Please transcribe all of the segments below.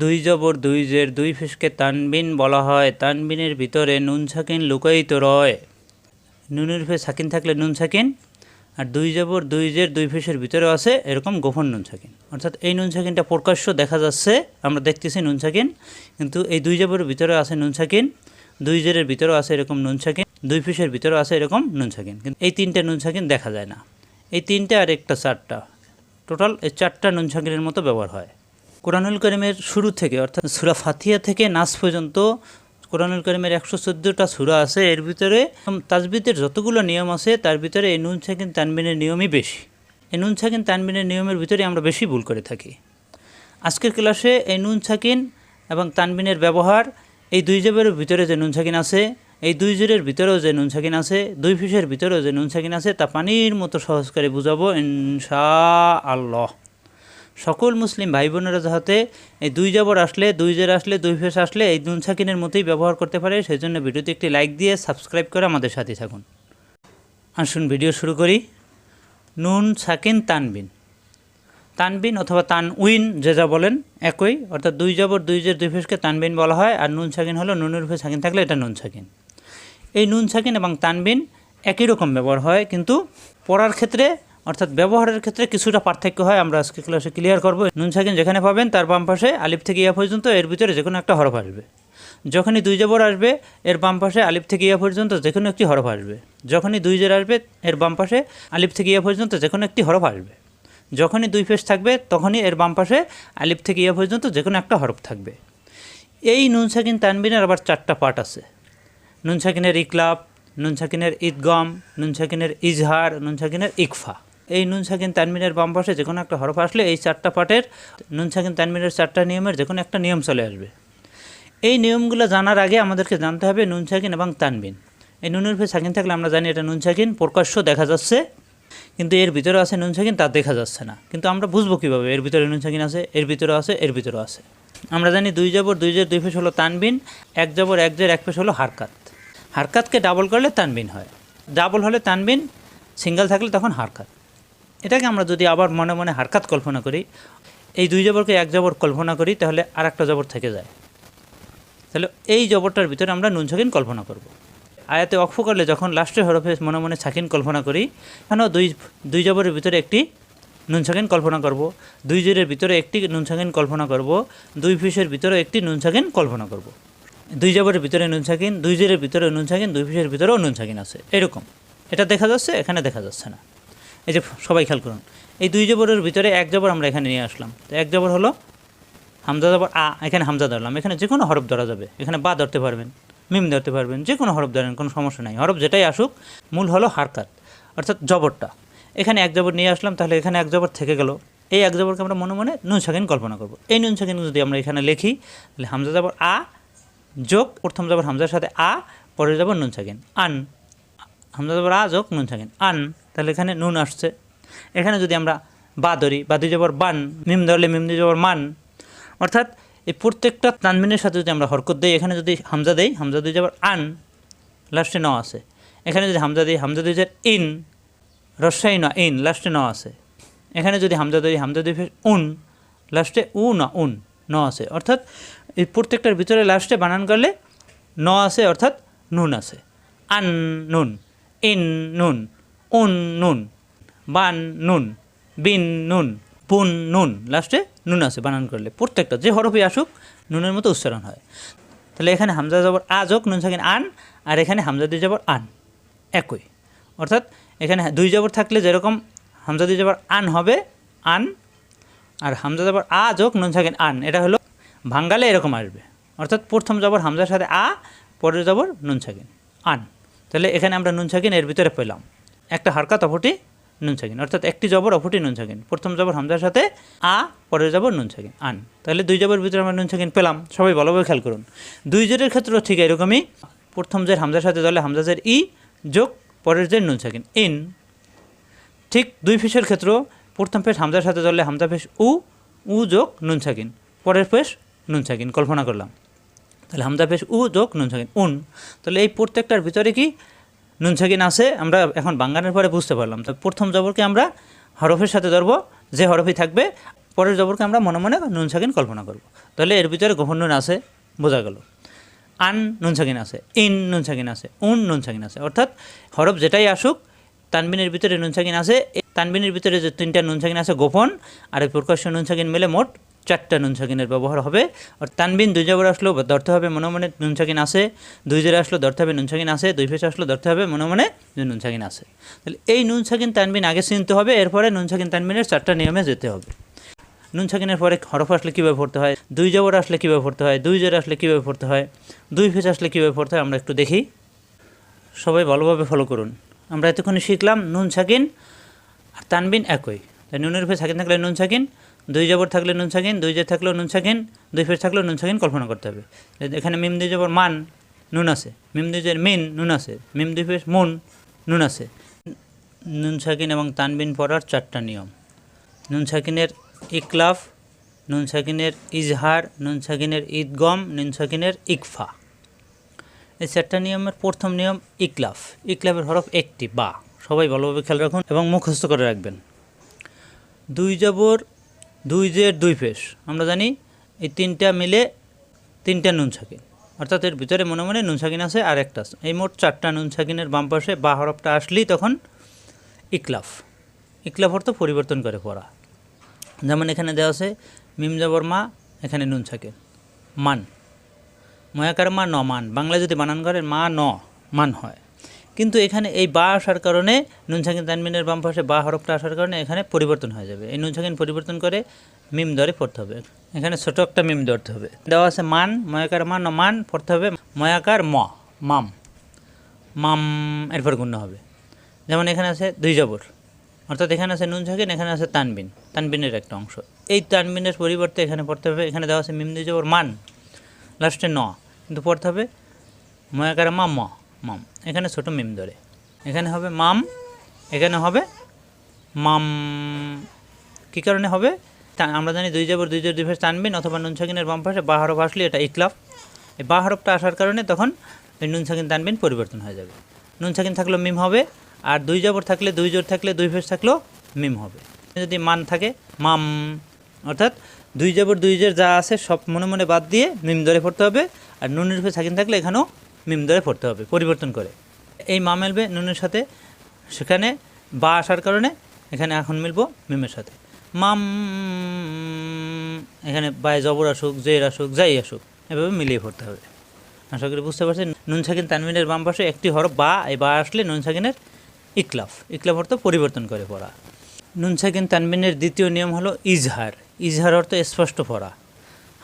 দুই জবর দুই জের দুই ফেসকে তানবিন বলা হয়। তানবিনের ভিতরে নুন সাকিন লুকায়িত রয়। নুনের ফেস সাকিন থাকলে নুন সাকিন আর দুই জবর দুই জের দুই ফেসের ভিতরে আছে এরকম গোপন নুন সাকিন অর্থাৎ এই নুন সাকিনটা প্রকাশ্য দেখা যাচ্ছে, আমরা দেখতেছি নুন সাকিন কিন্তু এই দুই জবরের ভিতরে আছে নুন সাকিন দুই জেরের ভিতরেও আছে এরকম নুন সাকিন দুই ফেসের ভিতরেও আছে এরকম নুন সাকিন কিন্তু এই তিনটে নুন সাকিন দেখা যায় না। এই তিনটে আর একটা চারটা। টোটাল এই চারটা নুন সাকিনের মতো ব্যবহার হয়। কোরআনুল করিমের শুরু থেকে, অর্থাৎ সুরা ফাতিয়া থেকে নাস পর্যন্ত কোরআনুল করিমের একশো চোদ্দোটা সুরা আছে। এর ভিতরে তাজবিদের যতগুলো নিয়ম আছে, তার ভিতরে এই নুন সাকিন তানবিনের নিয়মই বেশি। এই নুন সাকিন তানবিনের নিয়মের ভিতরে আমরা বেশি ভুল করে থাকি। আজকের ক্লাসে এই নুন সাকিন এবং তানবিনের ব্যবহার, এই দুই জবের ভিতরে যে নুন সাকিন আছে, এই দুই জেরের ভিতরেও যে নুন সাকিন আছে, দুই ফিসের ভিতরেও যে নুন সাকিন আছে, তা পানির মতো সহজ করে বুঝাবো ইনশা আল্লাহ সকল মুসলিম ভাই বোনেরা যাতে এই দুই জবর আসলে, দুই জের আসলে, দুই ফেস আসলে এই নুন সাকিনের মতোই ব্যবহার করতে পারে সেই জন্য ভিডিওতে একটি লাইক দিয়ে সাবস্ক্রাইব করে আমাদের সাথে থাকুন। আসুন, ভিডিও শুরু করি। নুন সাকিন তানবিন। তানবিন অথবা তান উইন যে যা বলেন একই, অর্থাৎ দুই জবর, দুই জের, দুই ফেসকে তানবিন বলা হয়, আর নুন সাকিন হলো নুনের ফেস সাকিন থাকলে এটা নুন সাকিন এই নুন সাকিন এবং তানবিন একই রকম ব্যবহার হয়, কিন্তু পড়ার ক্ষেত্রে অর্থাৎ ব্যবহারের ক্ষেত্রে কিছুটা পার্থক্য হয়। আমরা আজকে ক্লাসে ক্লিয়ার করব। নুন সাকিন যেখানে পাবেন, তার বাম পাশে আলিফ থেকে ইয়া পর্যন্ত, এর ভিতরে যে কোনো একটা হরফ আসবে। যখনই দুই জবর আসবে, এর বাম পাশে আলিফ থেকে ইয়া পর্যন্ত যে কোনো একটি হরফ আসবে। যখনই দুই জের আসবে, এর বাম পাশে আলিফ থেকে ইয়া পর্যন্ত যে কোনো একটি হরফ আসবে। যখনই দুই ফেস থাকবে, তখনই এর বাম পাশে আলিফ থেকে ইয়া পর্যন্ত যে কোনো একটা হরফ থাকবে। এই নুন সাকিন তানবিনের আবার চারটা পার্ট আছে। নুন সাকিনের ইকলাব, নুন সাকিনের ঈদগম, নুন সাকিনের ইজহার, নুন সাকিনের ইকফা। এই নুন সাকিন তানমিনের বাম পাশে যে কোনো একটা হরফ আসলে এই চারটা পাটের নুন সাকিন তানমিনের চারটা নিয়মের যে কোনো একটা নিয়ম চলে আসবে। এই নিয়মগুলো জানার আগে আমাদেরকে জানতে হবে নুন সাকিন এবং তানবিন। এই নুনের ফে সাকিন থাকলে আমরা জানি এটা নুন সাকিন, প্রকাশ্য দেখা যাচ্ছে, কিন্তু এর ভিতরে আছে নুন সাকিন, তা দেখা যাচ্ছে না। কিন্তু আমরা বুঝব কীভাবে এর ভিতরে নুন সাকিন আছে, এর ভিতরে আছে, এর ভিতরে আছে। আমরা জানি দুই জবর, দুই জের, দুই ফেস হলো তানবিন, এক জবর, এক জের, এক ফেস হলো হারকাত। হারকাতকে ডাবল করলে তানবিন হয়। ডাবল হলে তানবিন, সিঙ্গেল থাকলে তখন হারকাত। এটাকে আমরা যদি আবার মনে মনে হারকাত কল্পনা করি, এই দুই জবরকে এক জবর কল্পনা করি, তাহলে আর একটা জবর থেকে যায়। তাহলে এই জবরটার ভিতরে আমরা নুন সাকিন কল্পনা করব। আয়াতে অক্ষ করলে যখন লাস্টের হরফে মনে মনে সাকিন কল্পনা করি এখানেও দুই দুই জবরের ভিতরে একটি নুন সাকিন কল্পনা করব, দুই জেরের ভিতরে একটি নুন সাকিন কল্পনা করব, দুই ফিসের ভিতরে একটি নুন সাকিন কল্পনা করব। দুই জবরের ভিতরে নুন সাকিন দুই জেরের ভিতরে নুন সাকিন দুই ফিসের ভিতরেও নুন সাকিন আছে। এরকম। এটা দেখা যাচ্ছে, এখানে দেখা যাচ্ছে না। এই যে সবাই খেয়াল করুন, এই দুই জবরের ভিতরে এক জবর আমরা এখানে নিয়ে আসলাম। তো এক জবর হলো হামজা জবর, আ, এখানে হামজা ধরলাম, এখানে যে কোনো হরফ ধরা যাবে, এখানে বা ধরতে পারবেন, মিম ধরতে পারবেন যে কোনো হরফ ধরেন, কোনো সমস্যা নাই, হরফ যেটাই আসুক, মূল হলো হারকাত, অর্থাৎ জবরটা। এখানে এক জবর নিয়ে আসলাম, তাহলে এখানে এক জবর থেকে গেল। এই এক জবরকে আমরা মনে মনে নুন সাকিন কল্পনা করব। এই নুন সাকিন যদি আমরা এখানে লিখি, তাহলে হামজা জবর আ যোগ, প্রথম জবর হামজার সাথে আ, পরের জবর নুন সাকিন, আন, হামজা জবর আ যোগ নুন সাকিন, আন তাহলে এখানে নুন আসছে। এখানে যদি আমরা বা ধরি, বা দুই জবর বান, মিম ধরলে মিম দুই জবর মান। অর্থাৎ এই প্রত্যেকটা তানমিনের সাথে যদি আমরা হরকত দিই, এখানে যদি হামজা দেই, হামজা দুই জবর আন, লাস্টে ন আছে। এখানে যদি হামজা দিই, হামজা দুই জের ইন, রসাই ন, ইন, লাস্টে ন আছে। এখানে যদি হামজা দিই, হামজা দুই উন, লাস্টে উ না, উন, ন আছে। অর্থাৎ এই প্রত্যেকটার ভিতরে লাস্টে বানান করলে ন আছে, অর্থাৎ নুন আছে। আন নুন, ইন নুন। উন নুন, বান নুন, বিন নুন, পুন নুন, লাস্টে নুন আছে বানান করলে। প্রত্যেকটা, যে হরফই আসুক, নুনের মতো উচ্চারণ হয়। তাহলে এখানে হামজা আ যোগ, নুন সাকিন আন, আর এখানে হামজা দুই জবর আন, একই। অর্থাৎ এখানে দুই জবর থাকলে যেরকম হামজা দুই জবর আন হবে, আন, আর হামজা জবর আ যোগ, নুন সাকিন আন, এটা হলো ভাঙ্গালে এরকম আসবে। অর্থাৎ প্রথম জবর হামজার সাথে আ, পরের জবর নুন সাকিন, আন। তাহলে এখানে আমরা নুন সাকিন এর ভিতরে পেলাম। একটা হারকাত অপরটি নুন সাকিন অর্থাৎ একটি জবর অপরটি নুন সাকিন প্রথম জবর হামজার সাথে, আ, পরের জবর নুন সাকিন আন। তাহলে দুই জবর ভিতরে আমরা নুন সাকিন পেলাম। সবাই ভালোভাবে খেয়াল করুন। দুই জেরের ক্ষেত্রেও ঠিক এরকমই। প্রথম জের হামজার সাথে ধরলে হামজাজের ই যোগ, পরের জের নুন সাকিন ইন। ঠিক দুই ফেসের ক্ষেত্রেও প্রথম ফেস হামজার সাথে ধরলে হামজা ফেস উ উ যোগ নুন সাকিন পরের ফেস নুন সাকিন কল্পনা করলাম। তাহলে হামজা ফেস উ যোগ নুন সাকিন উন। তাহলে এই প্রত্যেকটার ভিতরে কি নুন আছে, আমরা এখন বাঙ্গানের পরে বুঝতে পারলাম। তো প্রথম জবরকে আমরা হরফের সাথে ধরবো, যে হরফই থাকবে, পরের জবরকে আমরা মনে মনে নুন সাকিন কল্পনা করব। তাহলে এর ভিতরে গোপন নুন আছে, বোঝা গেল। আন নুন আছে, ইন নুন আছে, উন নুন আছে। অর্থাৎ হরফ যেটাই আসুক, তানবিনের ভিতরে নুন সাকিন আছে তানবিনের ভিতরে যে তিনটা নুন আছে গোপন, আর এই প্রকাশ্য নুন মিলে মোট চারটা নুন সাকিনের ব্যবহার হবে। আর তানবিন দুই জবর আসলেও ধরতে হবে মনে মনে নুন সাকিন আছে। দুই জেরে আসলো, ধরতে হবে নুন সাকিন আছে। দুই ফেস আসলো, ধরতে হবে মনে মনে যে নুন সাকিন আছে। তাহলে এই নুন সাকিন তানবিন আগে চিনতে হবে, এরপরে নুন সাকিন তানবিনের চারটা নিয়মে যেতে হবে। নুন সাকিনের পরে হরফ আসলে কীভাবে পড়তে হয়? দুই জবর আসলে কীভাবে পড়তে হয়? দুই জের আসলে কীভাবে পড়তে হয়? দুই ফেস আসলে কীভাবে পড়তে হয়? আমরা একটু দেখি। সবাই ভালোভাবে ফলো করুন। আমরা এতক্ষণে শিখলাম নুন সাকিন আর তানবিন একই। তাই নুনের ফেস সাকিন থাকলে নুন সাকিন দুই জবর থাকলে নুন, সাকিন, দুই জের থাকলেও নুন, সাকিন, দুই ফেস থাকলেও নুন, সাকিন কল্পনা করতে হবে। এখানে মিম দুই জবর মান, নুন আছে। মিম দুই জের মিন, নুন আছে। মিম দুই ফেস মুন, নুন আছে। নুন, সাকিন এবং তানবিন পড়ার চারটা নিয়ম। নুন, সাকিনের ইকলাফ নুন, সাকিনের ইজহার, নুন, সাকিনের ঈদগম, নুন, সাকিনের ইকফা। এই চারটা নিয়মের প্রথম নিয়ম ইকলাফ ইকলাফের হরফ একটি, বা। সবাই ভালোভাবে খেয়াল রাখুন এবং মুখস্থ করে রাখবেন। দুই জবর দুই জের, দুই ফেস। আমরা জানি এই তিনটা মিলে তিনটা নুন সাকিন অর্থাৎ এর ভিতরে মনে মনে নুন সাকিন আছে আর একটা আছে। এই মোট চারটা নুন সাকিনের বাম পাশে বা হরফটা আসলেই তখন ইকলাফ। ইকলাফ অর্থ পরিবর্তন করে পড়া। যেমন এখানে দেওয়া আছে, মিম জবর মা, এখানে নুন সাকিন মান। ময়াকার মা ন মান। বাংলা যদি বানান করেন, মা ন মান হয়। কিন্তু এখানে এই বা আসার কারণে নুন সাকিন তানমিনের বাম পাশে বা হরফটা আসার কারণে এখানে পরিবর্তন হয়ে যাবে। এই নুনসাকিন পরিবর্তন করে মিম দরে পড়তে হবে। এখানে ছোট একটা মিম ধরতে হবে। দেওয়া আছে মান, ময়াকার মান ন মান পড়তে হবে। ময়াকার ম, মাম মাম, এরপর গুণ্য হবে। যেমন এখানে আছে দুই জবর। অর্থাৎ এখানে আছে নুন এখানে আছে তানবিন। তানবিনের একটা অংশ। এই তানবিনের পরিবর্তে এখানে পড়তে হবে, এখানে দেওয়া আছে মিম দুই জবর, মান। লাস্টে ন, কিন্তু পড়তে হবে ময়াকার মা, ম। মাম। এখানে ছোট মিম ধরে। এখানে হবে মাম, এখানে হবে মাম। কী কারণে হবে? আমরা জানি দুই জবর দুই জবর দুই ফেস টানবেন অথবা নুন সাকিনের বাম পাশে বা হরফ আসলে এটা ইকলাফ এই বা হরফটা আসার কারণে তখন নুন সাকিন টানবেন পরিবর্তন হয়ে যাবে। নুন সাকিন থাকলেও মিম হবে, আর দুই জবর থাকলে দুই জোর থাকলে দুই ফেস থাকলেও মিম হবে। যদি মান থাকে মাম, অর্থাৎ দুই জবর দুই জের যা আছে সব মনে মনে বাদ দিয়ে মিম ধরে পড়তে হবে, আর নুনের সাকিন থাকলে এখানেও মিম ধরে পড়তে হবে, পরিবর্তন করে। এই মা মেলবে নুনের সাথে, সেখানে বা আসার কারণে এখানে এখন মিলবো মিমের সাথে। মাম, এখানে বায় জবর আসুক, জের আসুক, যাই আসুক, এভাবে মিলিয়ে পড়তে হবে। আশা করি বুঝতে পারছেন, নুন সাকিন তানমিনের বাম পাশে একটি হরফ বা, এই বা আসলে নুন সাকিনের ইকলাফ ইকলাফ অর্থ পরিবর্তন করে পড়া। নুন সাকিন তানবিনের দ্বিতীয় নিয়ম হলো ইজহার। ইজহার অর্থ স্পষ্ট পড়া।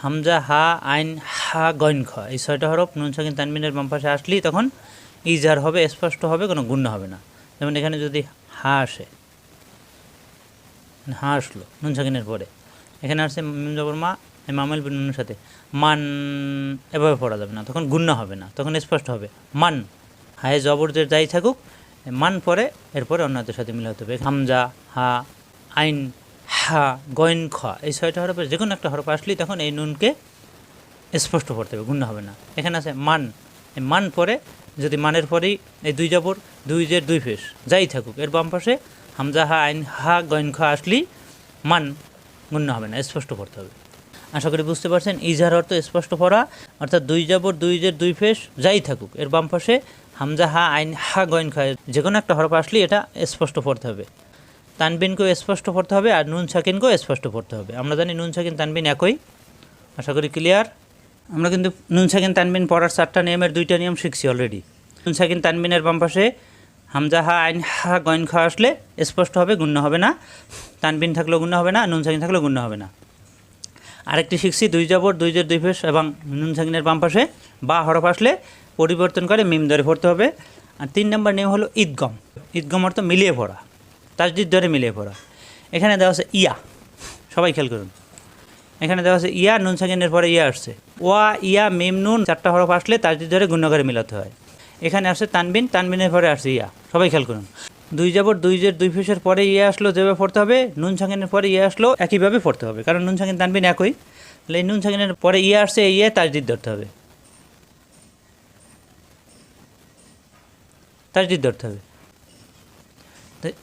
হামজা হা আইন হা গইন খ। এই ছয়টা হরফ নুন, সাকিন, তানবিনের বাম পাশে আসলেই তখন ইজহার হবে, স্পষ্ট হবে, কোনো গুণ্য হবে না। যেমন এখানে যদি হা আসে হা আসলো নুন, সাকিনের পরে। এখানে আসছে মিম জবর মা মামেল বিন নুনের সাথে। মান এভাবে পড়া যাবে না, তখন গুণ্য হবে না, তখন স্পষ্ট হবে। মান, হায় জবর যে যাই থাকুক, মান পরে, এরপরে অন্যদের সাথে মিলাতে হবে। হামজা, হা, আইন হা গইন খ, এই ছয়টা হরফের যে কোনো একটা হরফ আসলেই তখন এই নুনকে স্পষ্ট পড়তে হবে গুণ্য হবে না। এখানে আছে মান মান পরে যদি মানের পরেই এই দুই জবর, দুই জের, দুই ফেস, যাই থাকুক, এর বাম পাশে হামজা, হা, আইন, হা গইন খ আসলেই মান গুণ্য হবে না, স্পষ্ট পড়তে হবে। আশা করি বুঝতে পারছেন ইজহার অর্থ স্পষ্ট পড়া অর্থাৎ দুই জবর, দুই জের, দুই ফেস, যাই থাকুক, এর বাম পাশে হামজা, হা, আইন, হা গইন খায় যে কোনো একটা হরফ আসলেই এটা স্পষ্ট পড়তে হবে। তানবিনকেও স্পষ্ট পড়তে হবে আর নুন সাকিনকেও স্পষ্ট পড়তে হবে। আমরা জানি নুন সাকিন তানবিন একই। আশা করি ক্লিয়ার আমরা কিন্তু নুন সাকিন তানবিন পড়ার চারটা নিয়মের দুইটা নিয়ম শিখছি অলরেডি নুন সাকিন তানবিনের বাম পাশে হামজা হা আইন হা গইন খা আসলে স্পষ্ট হবে, গুণ্য হবে না। তানবিন থাকলেও গুণ্য হবে না, নুন সাকিন থাকলেও গুণ্য হবে না। আরেকটি শিখছি, দুই জবর, দুই জের, দুই ফেস এবং নুন সাকিনের বাম পাশে বা হরফ আসলে পরিবর্তন করে মিম ধরে পড়তে হবে। আর তিন নম্বর নিয়ম হলো ঈদগম। ঈদগম অর্থ মিলিয়ে পড়া। তাজদিদ ধরে মিলিয়ে পড়া। এখানে দেওয়া আছে ইয়া। সবাই খেয়াল করুন। এখানে দেওয়া আছে ইয়া, নুন সাকিনের পরে ইয়া আসছে। ওয়া, ইয়া, মিম, নুন চারটা হরফ আসলে তাজদিদ ধরে গুণ্য করে মিলাতে হয়। এখানে আসছে তানবিন, তানবিনের পরে আসছে ইয়া। সবাই খেয়াল করুন। দুই যাবর দুই জের, দুই ফেসের পরে ইয়ে আসলো, যেভাবে পড়তে হবে, নুন সাকিনের পরে ইয়ে আসলো, একইভাবে পড়তে হবে। কারণ নুন সাকিন, তানবিন একই। তাহলে নুন সাকিনের পরে ইয়ে আসছে ইয়ে তাজদিদ ধরতে হবে। তাজদিদ ধরতে হবে।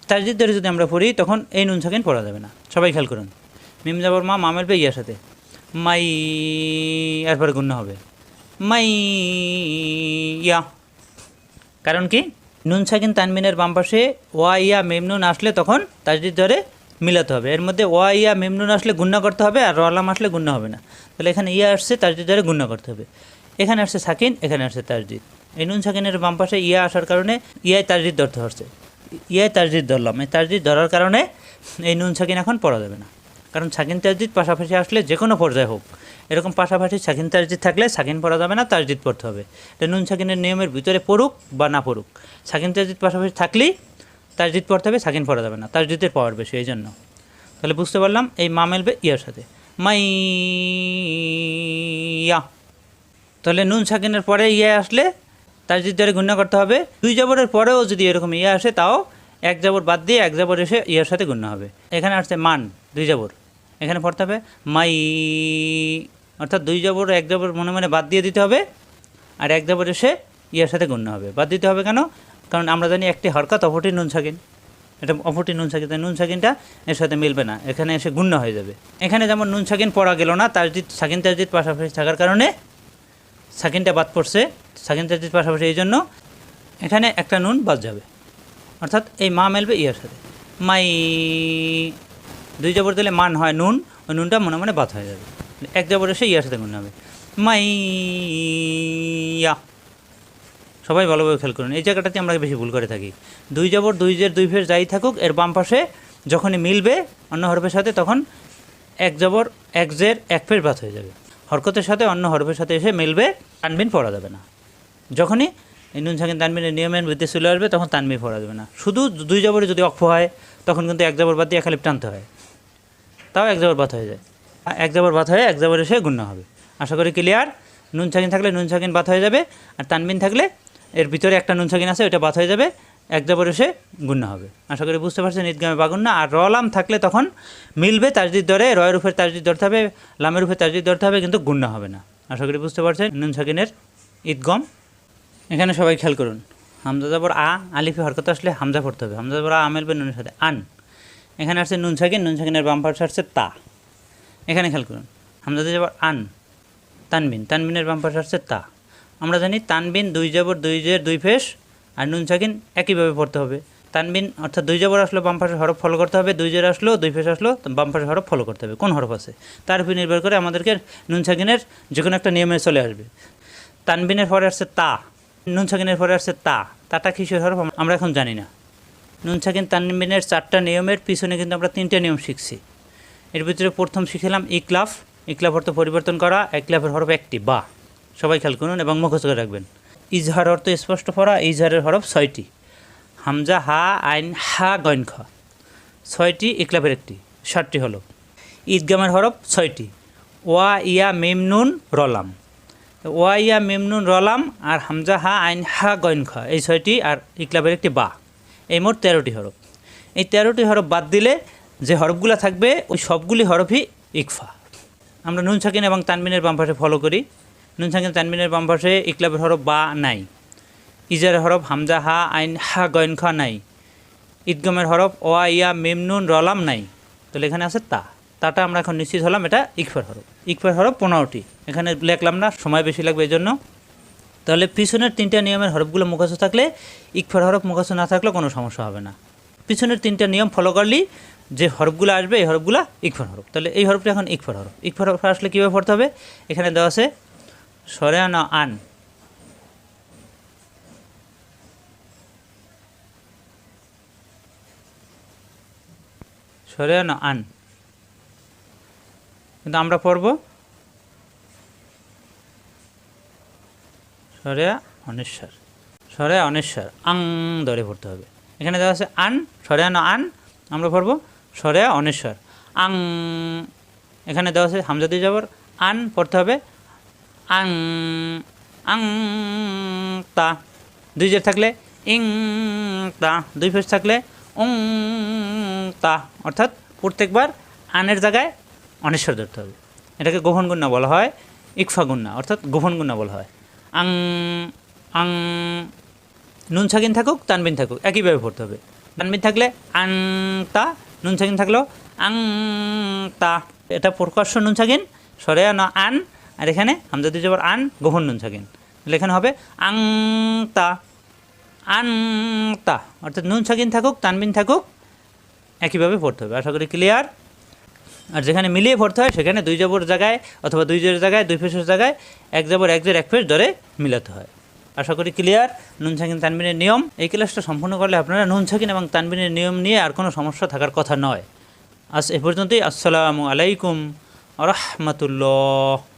তাজদিদ ধরে যদি আমরা পড়ি, তখন এই নুন সাকিন পড়া যাবে না। সবাই খেয়াল করুন। মিম যাবর মা মামের বে ইয়ার সাথে মাই, এরপরে গুণ্য হবে। মাই, ইয়া। কারণ কি? নুন সাকিন তানমিনের বাম পাশে ওয়া, ইয়া মেমনুন আসলে তখন তাজদিদ ধরে মিলাতে হবে। এর মধ্যে ওয়া, ইয়া মেমনুন আসলে গুণ্য করতে হবে আর রলাম আসলে গুণ্য হবে না। তাহলে এখানে ইয়া আসছে, তাজদিদ ধরে গুণ্য করতে হবে। এখানে আসছে সাকিন এখানে আসছে তাজদিদ। এই নুন সাকিনের বাম পাশে ইয়া আসার কারণে ইয়ায় তাজদিদ ধরতে হচ্ছে। ইয়ায় তাজদিদ ধরলাম। এই তাজদিদ ধরার কারণে এই নুন সাকিন এখন পড়া যাবে না। কারণ সাকিন তাজদিদ পাশাপাশি আসলে যে কোনো পর্যায়ে হোক, এরকম পাশাপাশি সাকিন তাজদিদ থাকলে সাকিন পড়া যাবে না, তাজদিদ পড়তে হবে। এটা নুন সাকিনের নিয়মের ভিতরে পড়ুক বা না পড়ুক সাকিন তাজদিদ পাশাপাশি থাকলেই তাজদিদ পড়তে হবে সাকিন পড়া যাবে না। তাজদিদের পাওয়ার বেশি, এই জন্য। তাহলে বুঝতে পারলাম এই মা মেলবে ইয়ার সাথে। মাই ইয়া তাহলে নুন সাকিনের পরে ইয়ে আসলে তাজদিদ ধরে গুণ্য করতে হবে, দুই জবরের পরেও যদি এরকম ইয়ে আসে, তাও এক জবর বাদ দিয়ে এক জবর এসে ইয়ার সাথে গুণ্য হবে। এখানে আসছে মান, দুই জবর। এখানে পড়তে হবে মাই, অর্থাৎ দুই জবর, এক জবর মনে মনে বাদ দিয়ে দিতে হবে, আর এক জবর এসে ইয়ার সাথে গুণ্য হবে। বাদ দিতে হবে কেন? কারণ আমরা জানি একটি হরকাত অপরটি নুন সাকিন এটা অপরটি নুন সাকিন নুন সাকিনটা এর সাথে মিলবে না। এখানে এসে গুণ্য হয়ে যাবে। এখানে যেমন নুন সাকিন পড়া গেল না তার তাজদিদ সাকিন তাজদিদ পাশাপাশি থাকার কারণে সাকিনটা বাদ পড়ছে। সাকিন তাজদিদ পাশাপাশি এই জন্য এখানে একটা নুন বাদ যাবে। অর্থাৎ এই মা মেলবে ইয়ার সাথে। মাই দুই জবর দিলে মান হয় নুন, ওই নুনটা মনে মনে বাদ হয়ে যাবে। এক জবর এসে ইয়ার সাথে গুণ হবে। মাই ইয়া। সবাই ভালোভাবে খেয়াল করুন, এই জায়গাটাতে আমরা বেশি ভুল করে থাকি। দুই জবর, দুই জের, দুই ফের যাই থাকুক, এর বাম পাশে যখনই মিলবে, অন্য হরফের সাথে, তখন এক জবর, এক জের, এক ফের বাদ হয়ে যাবে। হরকতের সাথে অন্য হরফের সাথে এসে মিলবে তানবিন পড়া যাবে না। যখনই নুন সাকিন তানবিনের নিয়মের ভিত্তি চলে আসবে, তখন তানবিন পড়া যাবে না। শুধু দুই জবরে যদি অক্ষ হয়, তখন কিন্তু এক জবর বাদ দিয়ে খালি টানতে হয়। তাও এক জবর বাদ হয়ে যায়। এক জবর বাদ হয়ে এক জবর এসে গুণ্য হবে। আশা করি ক্লিয়ার নুন সাকিন থাকলে নুন সাকিন বাদ হয়ে যাবে, আর তানবিন থাকলে এর ভিতরে একটা নুন সাকিন আছে, ওইটা বাদ হয়ে যাবে, এক জবর এসে গুণ্য হবে। আশা করি বুঝতে পারছেন, ঈদগামে বাগুন না আর রলাম থাকলে তখন মিলবে তাজদিদ দরে রয়ের উপরে তাজদিদ ধরতে হবে, লামের উপরে তাজদিদ ধরতে হবে, কিন্তু গুণ্য হবে না। আশা করি বুঝতে পারছেন, নুন সাকিনের ঈদগম। এখানে সবাই খেয়াল করুন। হামজা যাবর আ, আলিফে হরকত আসলে হামজা পড়তে হবে। হামজা যাবর আ মেলবে নুনের সাথে আন। এখানে আসছে নুন সাকিন, নুন সাকিনের বাম পাশে আসছে তা। এখানে খেয়াল করুন। হামজা যাবর আন, তানবিন, তানবিনের বাম পাশে আসছে তা। আমরা জানি তানবিন দুই জবর, দুই জের, দুই ফেস, আর নুন সাকিন একইভাবে পড়তে হবে। তানবিন অর্থাৎ দুই জবর আসলো বাম পাশে হরফ ফলো করতে হবে, দুই জের আসলো, দুই ফেস আসলো, বাম পাশে হরফ ফলো করতে হবে। কোন হরফ আছে? তার উপর নির্ভর করে আমাদেরকে নুন সাকিনের যে কোনো একটা নিয়মে চলে আসবে। তানবিনের পরে আসছে তা। নুন সাকিনের পরে আসছে তা। তাটা কিসের হরফ আমরা এখন জানি না। নুন সাকিন তানবিনের চারটা নিয়মের পিছনে কিন্তু আমরা তিনটে নিয়ম শিখছি। এর ভিতরে প্রথম শিখলাম ইকলাফ। ইকলাফ অর্থ পরিবর্তন করা, ইকলাফের হরফ একটি, বা। সবাই খেয়াল করুন এবং মুখস্থ করে রাখবেন। ইজহার অর্থ স্পষ্ট করা ইজহারের হরফ ছয়টি। হামজা, হা, আইন, হা গইন খ। ছয়টি, ইকলাফের একটি ষাটটি হলো। ঈদগামের হরফ ছয়টি। ওয়া, ইয়া, মেম, নুন, রলাম। ওয়া ইয়া মেম রলাম আর হামজা হা আইন হা গইন খ। এই ছয়টি আর ইকলাফের একটি বা। এই মোট তেরোটি হরফ। এই তেরোটি হরফ বাদ দিলে যে হরফগুলো থাকবে, ওই সবগুলি হরফই ইকফা। আমরা নুন সাকিন এবং তানবিনের বাম পাশে ফলো করি। নুন সাকিন, তানবিনের বাম পাশে ইকলাবের হরফ বা নাই। ইজারের হরফ হামজা হা আইন হা গয়ন খা নাই। ঈদগমের হরফ ওয়া ইয়া মেমনুন রলাম নাই। তাহলে এখানে আছে তা। তাটা আমরা এখন নিশ্চিত হলাম, এটা ইকফার হরফ। ইকফার হরফ পনেরোটি। এখানে লেখলাম না, সময় বেশি লাগবে এই জন্য তাহলে পিছনের তিনটা নিয়মের হরফগুলো মুখস্থ থাকলে, ইকফার হরফ মুখস্থ না থাকলে কোনো সমস্যা হবে না। পিছনের তিনটা নিয়ম ফলো করলেই যে হরফগুলো আসবে, এই হরফগুলো ইকফার হরফ। তাহলে এই হরফটা এখন ইকফার হরফ। ইকফার হরফ আসলে কীভাবে পড়তে হবে? এখানে দেওয়া আছে সরে আন। আন সরে আন আন। কিন্তু আমরা পড়ব। সরে অনেশ্বর সরে অনেশ্বর আং ধরে পড়তে হবে। এখানে দেওয়া আছে আন সরে আন আন, আমরা পড়ব সরে অনেশ্বর আং, এখানে দেওয়া আছে হামজাদি যাবর আন পড়তে হবে আং আং, তা। দুই জের থাকলে ইং, তা। দুই ফেস থাকলে উং, তা। অর্থাৎ প্রত্যেকবার আনের জায়গায় অনেশ্বর ধরতে হবে। এটাকে গোপন গুণা বলা হয়, ইকফা গুণা অর্থাৎ গোপন গুণা বলা হয়। আং আং, নুন ছাগিন থাকুক, তানবিন থাকুক, একইভাবে পড়তে হবে। তানবিন থাকলে আং, তা, নুন ছাগিন থাকলেও আং, তা। এটা প্রকাশ্য নুন সাকিন সরে না আন, আর এখানে হামজা দিয়ে যাবার আন গোহন নুন সাকিন তাহলে এখানে হবে আং, তা। আন তা, অর্থাৎ নুন সাকিন থাকুক, তানবিন থাকুক, একইভাবে পড়তে হবে। আশা করি ক্লিয়ার আর যেখানে মিলিয়ে পড়তে হয়, সেখানে দুই জবর জায়গায় অথবা দুই জোর জায়গায়, দুই ফেসের জায়গায় এক জবর, এক জোর এক ফেস ধরে মিলাতে হয়। আশা করি ক্লিয়ার নুন সাকিন তানবিনের নিয়ম। এই ক্লাসটা সম্পূর্ণ করলে আপনারা নুন সাকিন এবং তানবিনের নিয়ম নিয়ে আর কোনো সমস্যা থাকার কথা নয়। আজ এ পর্যন্তই। আসসালামু আলাইকুম। রহমতুল্লাহ।